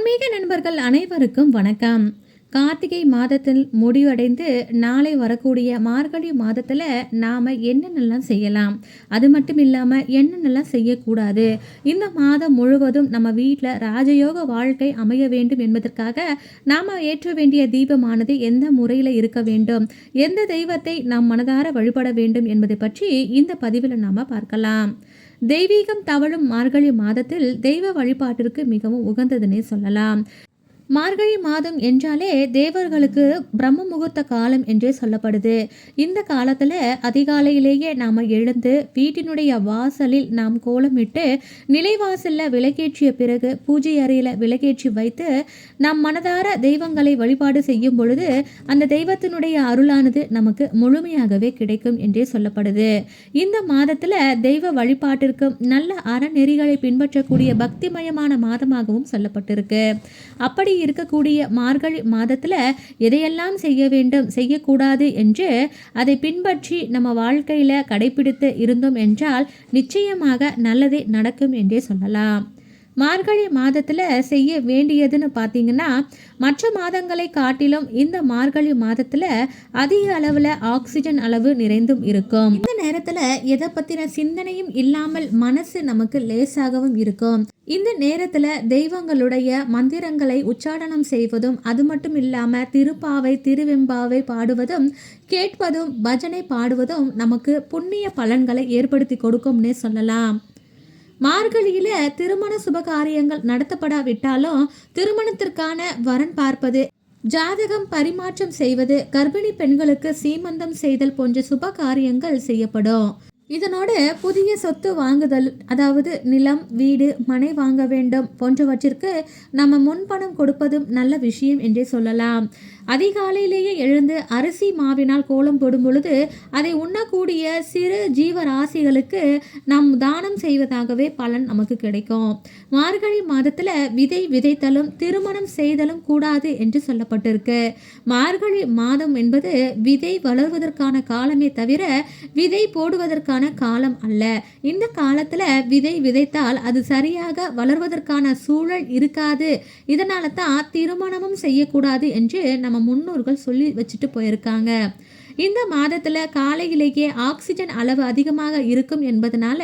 ஆன்மீக நண்பர்கள் அனைவருக்கும் வணக்கம். கார்த்திகை மாதத்தில் முடிவடைந்து நாளை வரக்கூடிய மார்கழி மாதத்தில் நாம் என்னென்னலாம் செய்யலாம்? அது மட்டும் இல்லாமல் என்னென்னலாம் செய்யக்கூடாது? இந்த மாதம் முழுவதும் நம்ம வீட்டில் ராஜயோக வாழ்க்கை அமைய வேண்டும் என்பதற்காக நாம் ஏற்ற வேண்டிய தீபமானது எந்த முறையில் இருக்க வேண்டும்? எந்த தெய்வத்தை நாம் மனதார வழிபட வேண்டும் என்பதை பற்றி இந்த பதிவில் நாம் பார்க்கலாம். தெய்வீகம் தவழும் மார்கழி மாதத்தில் தெய்வ வழிபாட்டிற்கு மிகவும் உகந்ததுன்னே சொல்லலாம். மார்கழி மாதம் என்றாலே தேவர்களுக்கு பிரம்ம முகூர்த்த காலம் என்றே சொல்லப்படுது. இந்த காலத்தில் அதிகாலையிலேயே நாம் எழுந்து வீட்டினுடைய வாசலில் நாம் கோலமிட்டு நிலைவாசலில் விளக்கேற்றிய பிறகு பூஜை அறையில் விளக்கேற்றி வைத்து நம் மனதார தெய்வங்களை வழிபாடு செய்யும் பொழுது அந்த தெய்வத்தினுடைய அருளானது நமக்கு முழுமையாகவே கிடைக்கும் என்றே சொல்லப்படுது. இந்த மாதத்தில் தெய்வ வழிபாட்டிற்கும் நல்ல அறநெறிகளை பின்பற்றக்கூடிய பக்திமயமான மாதமாகவும் சொல்லப்பட்டிருக்கு. அப்படி இருக்கக்கூடிய மார்கழி மாதத்தில் எதையெல்லாம் செய்ய வேண்டும் செய்யக்கூடாது என்று அதை பின்பற்றி நம்ம வாழ்க்கையில் கடைபிடித்து இருந்தோம் என்றால் நிச்சயமாக நல்லதே நடக்கும் என்றே சொல்லலாம். மார்கழி மாதத்தில் செய்ய வேண்டியதுன்னு பார்த்தீங்கன்னா மற்ற மாதங்களை காட்டிலும் இந்த மார்கழி மாதத்தில் அதிக அளவில் ஆக்சிஜன் அளவு நிறைந்தும் இருக்கும். இந்த நேரத்தில் எதை பற்றின சிந்தனையும் இல்லாமல் மனசு நமக்கு லேசாகவும் இருக்கும். இந்த நேரத்தில் தெய்வங்களுடைய மந்திரங்களை உச்சாடனம் செய்வதும் அது மட்டும் இல்லாமல் திருப்பாவை திருவெம்பாவை பாடுவதும் கேட்பதும் பஜனை பாடுவதும் நமக்கு புண்ணிய பலன்களை ஏற்படுத்தி கொடுக்கும்னே சொல்லலாம். மார்கழியில திருமண சுபகாரியங்கள் நடத்தப்படாவிட்டாலும் திருமணத்திற்கான வரன் பார்ப்பது ஜாதகம் பரிமாற்றம் செய்வது கர்ப்பிணி பெண்களுக்கு சீமந்தம் செய்தல் போன்ற சுப காரியங்கள் செய்யப்படும். இதனோடு புதிய சொத்து வாங்குதல் அதாவது நிலம் வீடு மனை வாங்க வேண்டும் போன்றவற்றிற்கு நம்ம முன்பணம் கொடுப்பதும் நல்ல விஷயம் என்றே சொல்லலாம். அதிகாலையிலேயே எழுந்து அரிசி மாவினால் கோலம் போடும் பொழுது அதை உண்ணக்கூடிய சிறு ஜீவராசிகளுக்கு நாம் தானம் செய்வதாகவே பலன் நமக்கு கிடைக்கும். மார்கழி மாதத்தில் விதை விதைத்தலும் திருமணம் செய்தலும் கூடாது என்று சொல்லப்பட்டிருக்கு. மார்கழி மாதம் என்பது விதை வளர்வதற்கான காலமே தவிர விதை போடுவதற்கான காலம் அல்ல. இந்த காலத்தில் விதை விதைத்தால் அது சரியாக வளர்வதற்கான சூழல் இருக்காது. இதனால தான் திருமணமும் செய்யக்கூடாது என்று நம்ம முன்னோர்கள் சொல்லி வச்சுட்டு போயிருக்காங்க. இந்த மாதத்தில் காலையிலேயே ஆக்சிஜன் அளவு அதிகமாக இருக்கும் என்பதனால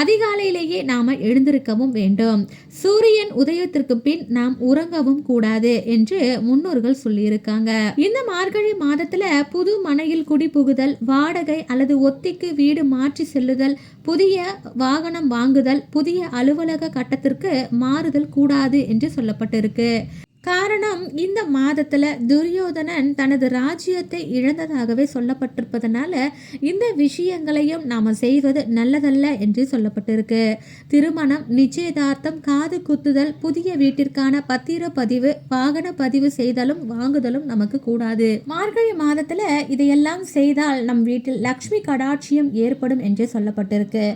அதிகாலையிலேயே நாம் எழுந்திருக்கவும் வேண்டும். சூரியன் உதயத்திற்கு பின் நாம் உறங்கவும் கூடாது என்று முன்னோர்கள் சொல்லியிருக்காங்க. இந்த மார்கழி மாதத்தில் புது மனையில் குடிபுகுதல் வாடகை அல்லது ஒத்திக்கு வீடு மாற்றி செல்லுதல் புதிய வாகனம் வாங்குதல் புதிய அலுவலக கட்டத்திற்கு மாறுதல் கூடாது என்று சொல்லப்பட்டிருக்கு. காரணம் இந்த மாதத்தில் துரியோதனன் தனது ராஜ்யத்தை இழந்ததாகவே சொல்லப்பட்டிருப்பதனால இந்த விஷயங்களையும் நாம் செய்வது நல்லதல்ல என்று சொல்லப்பட்டிருக்கு. திருமணம் நிச்சயதார்த்தம் காது குத்துதல் புதிய வீட்டிற்கான பத்திர பதிவு வாகன பதிவு செய்தலும் வாங்குதலும் நமக்கு கூடாது. மார்கழி மாதத்தில் இதையெல்லாம் செய்தால் நம் வீட்டில் லக்ஷ்மி கடாட்சியம் ஏற்படும் என்று சொல்லப்பட்டிருக்கு.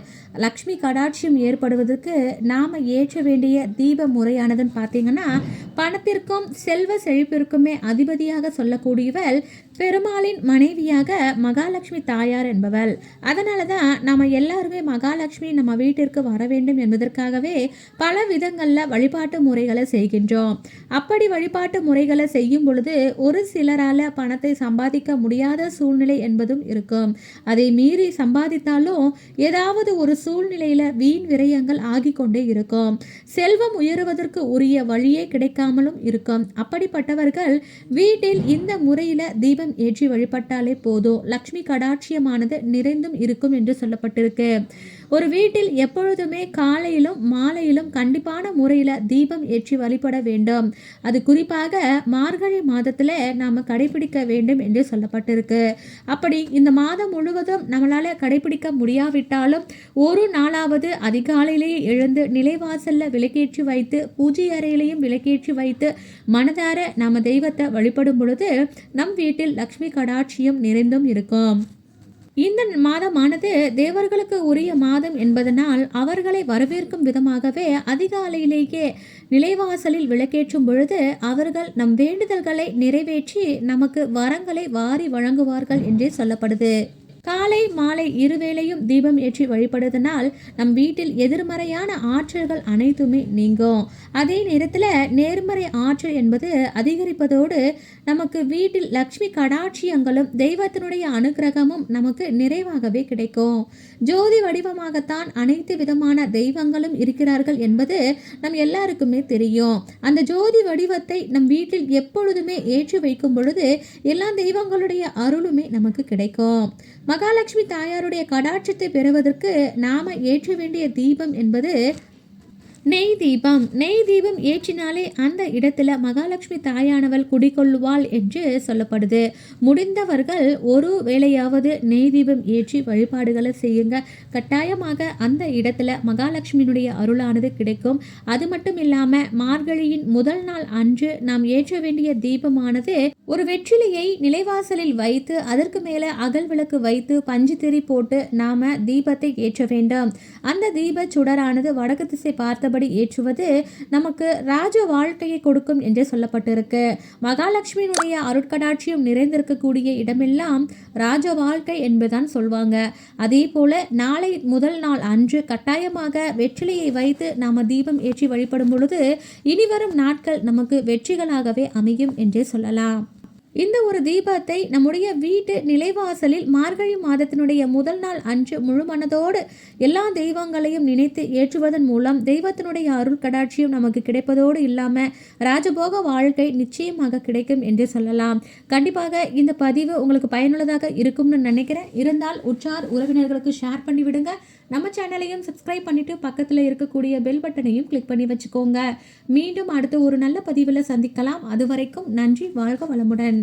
லக்ஷ்மி கடாட்சியம் ஏற்படுவதற்கு நாம் ஏற்ற வேண்டிய தீப முறையானதுன்னு பார்த்தீங்கன்னா பணத்தில் செல்வத்திற்கும் செல்வ செழிப்பிற்குமே அதிபதியாக சொல்லக்கூடியவள் பெருமாளின் மனைவியாக மகாலட்சுமி தாயார் என்பவள். அதனால தான் நம்ம எல்லாருமே மகாலட்சுமி நம்ம வீட்டிற்கு வர வேண்டும் என்பதற்காகவே பல விதங்களில் வழிபாட்டு முறைகளை செய்கின்றோம். அப்படி வழிபாட்டு முறைகளை செய்யும் பொழுது ஒரு சிலரால் பணத்தை சம்பாதிக்க முடியாத சூழ்நிலை என்பதும் இருக்கும். அதை மீறி சம்பாதித்தாலும் ஏதாவது ஒரு சூழ்நிலையில் வீண் விரயங்கள் ஆகி கொண்டே இருக்கும். செல்வம் உயருவதற்கு உரிய வழியே கிடைக்காமலும் இருக்கும். அப்படிப்பட்டவர்கள் வீட்டில் இந்த முறையில் தீபம் ஏற்றி வழிபட்டாலே போதும் லக்ஷ்மி கடாட்சியமானது நிறைந்தும் இருக்கும் என்று சொல்லப்பட்டிருக்கு. ஒரு வீட்டில் எப்பொழுதுமே காலையிலும் மாலையிலும் கண்டிப்பான முறையில் தீபம் ஏற்றி வழிபட வேண்டும். அது குறிப்பாக மார்கழி மாதத்தில் நாம் கடைபிடிக்க வேண்டும் என்று சொல்லப்பட்டிருக்கு. அப்படி இந்த மாதம் முழுவதும் நம்மளால் கடைபிடிக்க முடியாவிட்டாலும் ஒரு நாளாவது அதிகாலையிலேயே எழுந்து நிலைவாசலில் விளக்கேற்றி வைத்து பூஜை அறையிலையும் விளக்கேற்றி வைத்து மனதார நம்ம தெய்வத்தை வழிபடும் பொழுது நம் வீட்டில் லக்ஷ்மி கடாட்சியும் நிறைந்தும் இருக்கும். இந்த மாதமானது தேவர்களுக்கு உரிய மாதம் என்பதனால் அவர்களை வரவேற்கும் விதமாகவே அதிகாலையிலேயே நிலைவாசலில் விளக்கேற்றும் பொழுது அவர்கள் நம் வேண்டுதல்களை நிறைவேற்றி நமக்கு வரங்களை வாரி வழங்குவார்கள் என்றே சொல்லப்படுது. காலை மாலை இருவேளையும் தீபம் ஏற்றி வழிபடுவதனால் நம் வீட்டில் எதிர்மறையான ஆற்றல்கள் அனைத்துமே நீங்கும். அதே நேரத்தில் நேர்மறை ஆற்றல் என்பது அதிகரிப்பதோடு நமக்கு வீட்டில் லக்ஷ்மி கடாட்சியங்களும் தெய்வத்தினுடைய அனுக்கிரகமும் நமக்கு நிறைவாகவே கிடைக்கும். ஜோதி வடிவமாகத்தான் அனைத்து விதமான தெய்வங்களும் இருக்கிறார்கள் என்பது நம் எல்லாருக்குமே தெரியும். அந்த ஜோதி வடிவத்தை நம் வீட்டில் எப்பொழுதுமே ஏற்றி வைக்கும் பொழுது எல்லா தெய்வங்களுடைய அருளுமே நமக்கு கிடைக்கும். மகாலட்சுமி தாயாருடைய கடாட்சத்தை பெறுவதற்கு நாம ஏற்ற வேண்டிய தீபம் என்பது நெய் தீபம். நெய் தீபம் ஏற்றினாலே அந்த இடத்துல மகாலட்சுமி தாயானவள் குடிகொள்ளுவாள் என்று சொல்லப்படுது. முடிந்தவர்கள் ஒரு வேளையாவது நெய் தீபம் ஏற்றி வழிபாடுகளை செய்யுங்க. கட்டாயமாக அந்த இடத்துல மகாலட்சுமியினுடைய அருளானது கிடைக்கும். அது மட்டும் இல்லாமல் மார்கழியின் முதல் நாள் அன்று நாம் ஏற்ற வேண்டிய தீபமானது ஒரு வெற்றிலையை நிலைவாசலில் வைத்து அதற்கு மேலே அகல் விளக்கு வைத்து பஞ்சு திரி போட்டு நாம தீபத்தை ஏற்ற வேண்டும். அந்த தீப சுடரானது வடக்கு திசை பார்த்த பார்த்தபடி ஏற்றுவது நமக்கு ராஜ வாழ்க்கையை கொடுக்கும் என்றே சொல்லப்பட்டிருக்கு. மகாலட்சுமியினுடைய அருட்கடாட்சியும் நிறைந்திருக்கக்கூடிய இடமெல்லாம் ராஜ வாழ்க்கை என்பதுதான் சொல்வாங்க. அதே போல நாளை முதல் நாள் அன்று கட்டாயமாக வெற்றிலையை வைத்து நாம் தீபம் ஏற்றி வழிபடும் பொழுது இனிவரும் நாட்கள் நமக்கு வெற்றிகளாகவே அமையும் என்றே சொல்லலாம். இந்த ஒரு தீபத்தை நம்முடைய வீட்டு நிலைவாசலில் மார்கழி மாதத்தினுடைய முதல் நாள் அன்று முழு மனதோடு எல்லா தெய்வங்களையும் நினைத்து ஏற்றுவதன் மூலம் தெய்வத்தினுடைய அருள் கடாட்சியும் நமக்கு கிடைப்பதோடு இல்லாமல் ராஜபோக வாழ்க்கை நிச்சயமாக கிடைக்கும் என்று சொல்லலாம். கண்டிப்பாக இந்த பதிவு உங்களுக்கு பயனுள்ளதாக இருக்கும்னு நினைக்கிறேன். இருந்தால் உற்றார் உறவினர்களுக்கு ஷேர் பண்ணிவிடுங்க நம்ம சேனலையும் சப்ஸ்கிரைப் பண்ணிட்டு பக்கத்தில் இருக்கக்கூடிய பெல் பட்டனையும் கிளிக் பண்ணி வச்சுக்கோங்க. மீண்டும் அடுத்த ஒரு நல்ல பதிவில் சந்திக்கலாம். அது வரைக்கும் நன்றி வாழ்க வளமுடன்.